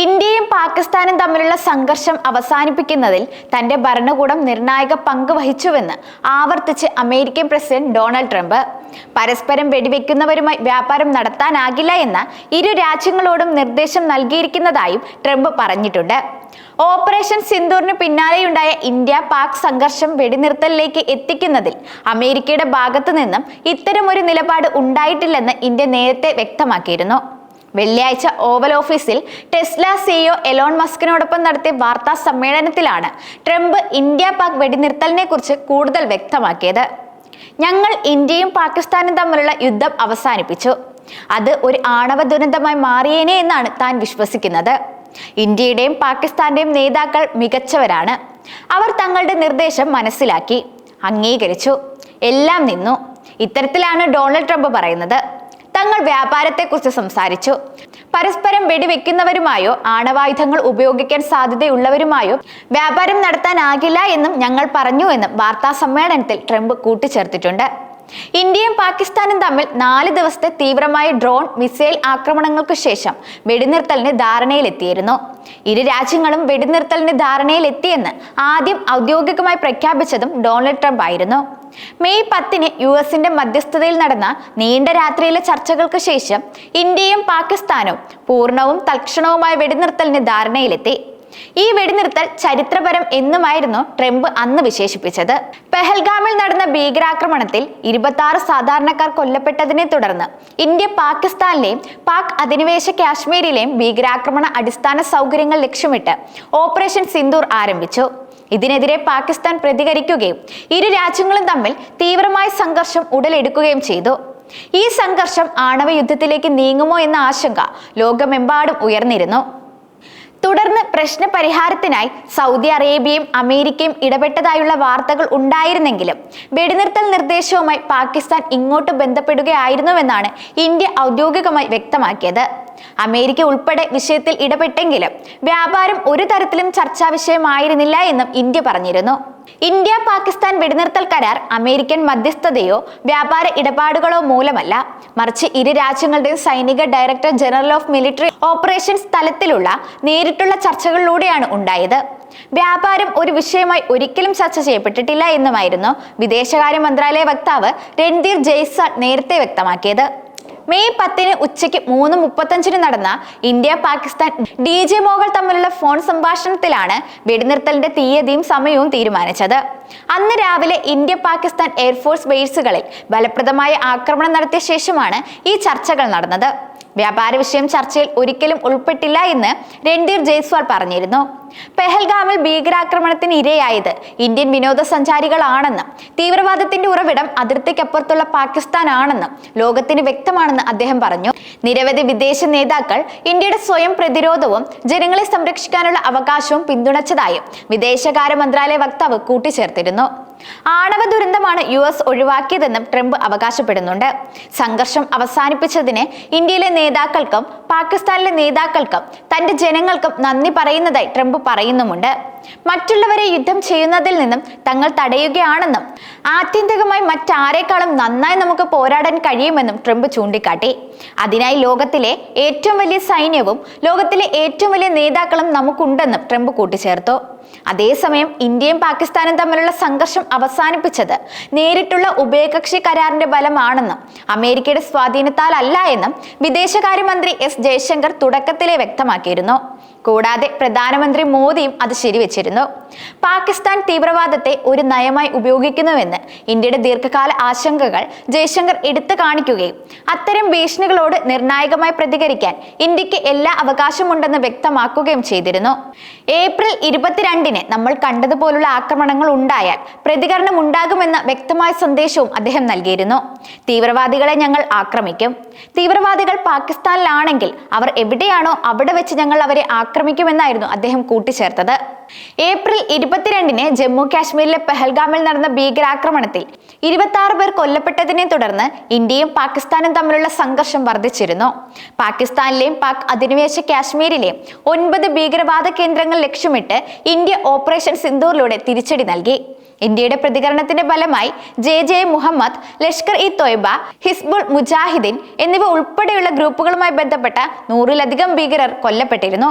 ഇന്ത്യയും പാകിസ്ഥാനും തമ്മിലുള്ള സംഘർഷം അവസാനിപ്പിക്കുന്നതിൽ തന്റെ ഭരണകൂടം നിർണായക പങ്ക് വഹിച്ചുവെന്ന് ആവർത്തിച്ച് അമേരിക്കൻ പ്രസിഡന്റ് ഡൊണാൾഡ് ട്രംപ്. പരസ്പരം വെടിവെക്കുന്നവരുമായി വ്യാപാരം നടത്താനാകില്ല എന്ന ഇരു രാജ്യങ്ങളോടും നിർദ്ദേശം നൽകിയിരിക്കുന്നതായും ട്രംപ് പറഞ്ഞിട്ടുണ്ട്. ഓപ്പറേഷൻ സിന്ദൂറിന് പിന്നാലെയുണ്ടായ ഇന്ത്യ പാക് സംഘർഷം വെടിനിർത്തലിലേക്ക് എത്തിക്കുന്നതിൽ അമേരിക്കയുടെ ഭാഗത്തു നിന്നും ഇത്തരമൊരു നിലപാട് ഉണ്ടായിട്ടില്ലെന്ന് ഇന്ത്യ നേരത്തെ വ്യക്തമാക്കിയിരുന്നു. വെള്ളിയാഴ്ച ഓവൽ ഓഫീസിൽ ടെസ്ല സിഇഒ എലോൺ മസ്കിനോടൊപ്പം നടത്തിയ വാർത്താ സമ്മേളനത്തിലാണ് ട്രംപ് ഇന്ത്യ പാക് വെടിനിർത്തലിനെ കുറിച്ച് കൂടുതൽ വ്യക്തമാക്കിയത്. ഞങ്ങൾ ഇന്ത്യയും പാകിസ്ഥാനും തമ്മിലുള്ള യുദ്ധം അവസാനിപ്പിച്ചു. അത് ഒരു ആണവ ദുരന്തമായി മാറിയേനെ എന്നാണ് താൻ വിശ്വസിക്കുന്നത്. ഇന്ത്യയുടെയും പാകിസ്ഥാന്റെയും നേതാക്കൾ മികച്ചവരാണ്. അവർ തങ്ങളുടെ നിർദ്ദേശം മനസ്സിലാക്കി അംഗീകരിച്ചു എല്ലാം നിന്നു. ഇത്തരത്തിലാണ് ഡൊണാൾഡ് ട്രംപ് പറയുന്നത്. തങ്ങൾ വ്യാപാരത്തെക്കുറിച്ച് സംസാരിച്ചു. പരസ്പരം വെടിവെക്കുന്നവരുമായോ ആണവായുധങ്ങൾ ഉപയോഗിക്കാൻ സാധ്യതയുള്ളവരുമായോ വ്യാപാരം നടത്താനാകില്ല എന്നും ഞങ്ങൾ പറഞ്ഞു എന്നും വാർത്താ സമ്മേളനത്തിൽ ട്രംപ് കൂട്ടിച്ചേർത്തിട്ടുണ്ട്. ഇന്ത്യയും പാകിസ്ഥാനും തമ്മിൽ നാല് ദിവസത്തെ തീവ്രമായ ഡ്രോൺ മിസൈൽ ആക്രമണങ്ങൾക്ക് ശേഷം വെടിനിർത്തലിന് ധാരണയിലെത്തിയിരുന്നു. ഇരു രാജ്യങ്ങളും വെടിനിർത്തലിന്റെ ധാരണയിലെത്തിയെന്ന് ആദ്യം ഔദ്യോഗികമായി പ്രഖ്യാപിച്ചതും ഡൊണാൾഡ് ട്രംപ് ആയിരുന്നു. മെയ് പത്തിന് യു എസിന്റെ മധ്യസ്ഥതയിൽ നടന്ന നീണ്ട രാത്രിയിലെ ചർച്ചകൾക്ക് ശേഷം ഇന്ത്യയും പാകിസ്ഥാനും പൂർണവും തൽക്ഷണവുമായ വെടിനിർത്തലിന് ധാരണയിലെത്തി. ഈ വെടിനിർത്തൽ ചരിത്രപരം എന്നുമായിരുന്നു ട്രംപ് അന്ന് വിശേഷിപ്പിച്ചത്. പെഹൽഗാമിൽ നടന്ന ഭീകരാക്രമണത്തിൽ ഇരുപത്തി ആറ് സാധാരണക്കാർ കൊല്ലപ്പെട്ടതിനെ തുടർന്ന് ഇന്ത്യ പാകിസ്ഥാനിലെയും പാക് അധിനിവേശ കാശ്മീരിലെയും ഭീകരാക്രമണ അടിസ്ഥാന സൗകര്യങ്ങൾ ലക്ഷ്യമിട്ട് ഓപ്പറേഷൻ സിന്ദൂർ ആരംഭിച്ചു. ഇതിനെതിരെ പാകിസ്ഥാൻ പ്രതികരിക്കുകയും ഇരു രാജ്യങ്ങളും തമ്മിൽ തീവ്രമായ സംഘർഷം ഉടലെടുക്കുകയും ചെയ്തു. ഈ സംഘർഷം ആണവ യുദ്ധത്തിലേക്ക് നീങ്ങുമോ എന്ന ആശങ്ക ലോകമെമ്പാടും ഉയർന്നിരുന്നു. തുടർന്ന് പ്രശ്ന പരിഹാരത്തിനായി സൗദി അറേബ്യയും അമേരിക്കയും ഇടപെട്ടതായുള്ള വാർത്തകൾ ഉണ്ടായിരുന്നെങ്കിലും വെടിനിർത്തൽ നിർദ്ദേശവുമായി പാകിസ്ഥാൻ ഇങ്ങോട്ട് ബന്ധപ്പെടുകയായിരുന്നുവെന്നാണ് ഇന്ത്യ ഔദ്യോഗികമായി വ്യക്തമാക്കിയത്. അമേരിക്ക ഉൾപ്പെടെ വിഷയത്തിൽ ഇടപെട്ടെങ്കിലും വ്യാപാരം ഒരു തരത്തിലും ചർച്ചാ വിഷയമായിരുന്നില്ല എന്നും ഇന്ത്യ പറഞ്ഞിരുന്നു. ഇന്ത്യ പാകിസ്ഥാൻ വെടിനിർത്തൽ കരാർ അമേരിക്കൻ മധ്യസ്ഥതയോ വ്യാപാര ഇടപാടുകളോ മൂലമല്ല. മറിച്ച് ഇരു രാജ്യങ്ങളുടെയും സൈനിക director general of military operations തലത്തിലുള്ള നേരിട്ടുള്ള ചർച്ചകളിലൂടെയാണ് ഉണ്ടായത്. വ്യാപാരം ഒരു വിഷയമായി ഒരിക്കലും ചർച്ച ചെയ്യപ്പെട്ടിട്ടില്ല എന്നുമായിരുന്നു വിദേശകാര്യ മന്ത്രാലയ വക്താവ് രൺധീർ ജയ്സാൾ നേരത്തെ വ്യക്തമാക്കിയത്. മെയ് പത്തിന് ഉച്ചയ്ക്ക് മൂന്ന് മുപ്പത്തഞ്ചിന് നടന്ന ഇന്ത്യ പാകിസ്ഥാൻ ഡി ജെ മോകൾ തമ്മിലുള്ള ഫോൺ സംഭാഷണത്തിലാണ് വെടിനിർത്തലിന്റെ തീയതിയും സമയവും തീരുമാനിച്ചത്. അന്ന് രാവിലെ ഇന്ത്യ പാകിസ്ഥാൻ എയർഫോഴ്സ് ബേസുകളിൽ ഫലപ്രദമായ ആക്രമണം നടത്തിയ ശേഷമാണ് ഈ ചർച്ചകൾ നടന്നത്. വ്യാപാര വിഷയം ചർച്ചയിൽ ഒരിക്കലും ഉൾപ്പെട്ടില്ല എന്ന് രൺധീർ ജയ്സ്വാൾ പറഞ്ഞിരുന്നു. പെഹൽഗാമിൽ ഭീകരാക്രമണത്തിന് ഇരയായത് ഇന്ത്യൻ വിനോദസഞ്ചാരികളാണെന്നും തീവ്രവാദത്തിന്റെ ഉറവിടം അതിർത്തിക്കപ്പുറത്തുള്ള പാകിസ്ഥാനാണെന്ന് ലോകത്തിന് വ്യക്തമാണെന്ന് അദ്ദേഹം പറഞ്ഞു. നിരവധി വിദേശ നേതാക്കൾ ഇന്ത്യയുടെ സ്വയം പ്രതിരോധവും ജനങ്ങളെ സംരക്ഷിക്കാനുള്ള അവകാശവും പിന്തുണച്ചതായും വിദേശകാര്യ മന്ത്രാലയ വക്താവ് കൂട്ടിച്ചേർത്തിരുന്നു. ആണവ ദുരന്തമാണ് യു എസ് ഒഴിവാക്കിയതെന്നും ട്രംപ് അവകാശപ്പെടുന്നുണ്ട്. സംഘർഷം അവസാനിപ്പിച്ചതിന് ഇന്ത്യയിലെ നേതാക്കൾക്കും പാകിസ്ഥാനിലെ നേതാക്കൾക്കും തന്റെ ജനങ്ങൾക്കും നന്ദി പറയുന്നതായി ട്രംപ് പറയുന്നുമുണ്ട്. മറ്റുള്ളവരെ യുദ്ധം ചെയ്യുന്നതിൽ നിന്നും തങ്ങൾ തടയുകയാണെന്നും ആത്യന്തികമായി മറ്റാരേക്കാളും നന്നായി നമുക്ക് പോരാടാൻ കഴിയുമെന്നും ട്രംപ് ചൂണ്ടിക്കാട്ടി. അതിനായി ലോകത്തിലെ ഏറ്റവും വലിയ സൈന്യവും ലോകത്തിലെ ഏറ്റവും വലിയ നേതാക്കളും നമുക്കുണ്ടെന്നും ട്രംപ് കൂട്ടിച്ചേർത്തു. അതേസമയം ഇന്ത്യയും പാകിസ്ഥാനും തമ്മിലുള്ള സംഘർഷം അവസാനിപ്പിച്ചത് നേരിട്ടുള്ള ഉഭയകക്ഷി കരാറിന്റെ ബലമാണെന്നും അമേരിക്കയുടെ സ്വാധീനത്താൽ അല്ല എന്നും വിദേശകാര്യമന്ത്രി എസ് ജയശങ്കർ തുടക്കത്തിലെ വ്യക്തമാക്കിയിരുന്നു. കൂടാതെ പ്രധാനമന്ത്രി മോദിയും അത് ശരിവെച്ചിരുന്നു. പാകിസ്ഥാൻ തീവ്രവാദത്തെ ഒരു നയമായി ഉപയോഗിക്കുന്നുവെന്ന് ഇന്ത്യയുടെ ദീർഘകാല ആശങ്കകൾ ജയശങ്കർ എടുത്തു കാണിക്കുകയും അത്തരം ഭീഷണികളോട് നിർണായകമായി പ്രതികരിക്കാൻ ഇന്ത്യയ്ക്ക് എല്ലാ അവകാശമുണ്ടെന്ന് വ്യക്തമാക്കുകയും ചെയ്തിരുന്നു. ഏപ്രിൽ ഇരുപത്തിരണ്ടിന് നമ്മൾ കണ്ടതുപോലുള്ള ആക്രമണങ്ങൾ ഉണ്ടായാൽ പ്രതികരണം ഉണ്ടാകുമെന്ന വ്യക്തമായ സന്ദേശവും അദ്ദേഹം നൽകിയിരുന്നു. തീവ്രവാദികളെ ഞങ്ങൾ ആക്രമിക്കും. തീവ്രവാദികൾ പാകിസ്ഥാനിലാണെങ്കിൽ അവർ എവിടെയാണോ അവിടെ വെച്ച് ഞങ്ങൾ അവരെ ആക്രമിക്കുമെന്നായിരുന്നു അദ്ദേഹം കൂട്ടിച്ചേർത്തത്. ഏപ്രിൽ ഇരുപത്തിരണ്ടിന് ജമ്മു കാശ്മീരിലെ പെഹൽഗാമിൽ നടന്ന ഭീകരാക്രമണത്തിൽ ഇരുപത്തി ആറ് പേർ കൊല്ലപ്പെട്ടതിനെ തുടർന്ന് ഇന്ത്യയും പാകിസ്ഥാനും തമ്മിലുള്ള സംഘർഷം വർദ്ധിച്ചിരുന്നു. പാകിസ്ഥാനിലെയും പാക് അധിനിവേശ കാശ്മീരിലെയും ഒൻപത് ഭീകരവാദ കേന്ദ്രങ്ങൾ ലക്ഷ്യമിട്ട് ഇന്ത്യ ഓപ്പറേഷൻ സിന്ദൂറിലൂടെ തിരിച്ചടി നൽകി. ഇന്ത്യയുടെ പ്രതികരണത്തിന്റെ ഫലമായി ജെ ജെ മുഹമ്മദ് ലഷ്കർ ഇ തോയ്ബ ഹിസ്ബുൾ മുജാഹിദ്ദീൻ എന്നിവ ഉൾപ്പെടെയുള്ള ഗ്രൂപ്പുകളുമായി ബന്ധപ്പെട്ട നൂറിലധികം ഭീകരർ കൊല്ലപ്പെട്ടിരുന്നു.